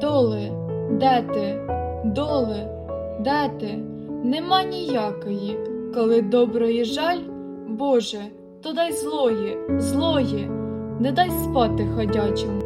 Доле, де ти? Доле, де? Нема ніякої, коли доброї жаль, Боже, то дай злої, злої, не дай спати ходячому.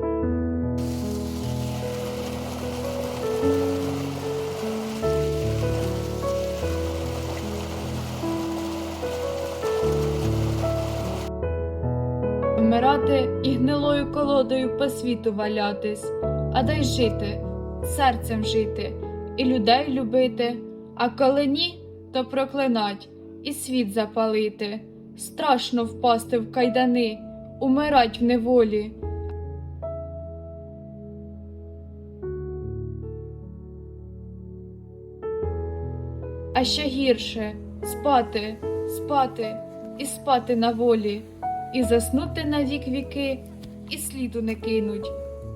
Вмирати і гнилою колодою по світу валятись, а дай жити, серцем жити і людей любити, а коли ні, то проклинать і світ запалити. Страшно впасти в кайдани, умирать в неволі. А ще гірше спати, спати і спати на волі, і заснути на вік віки, і сліду не кинуть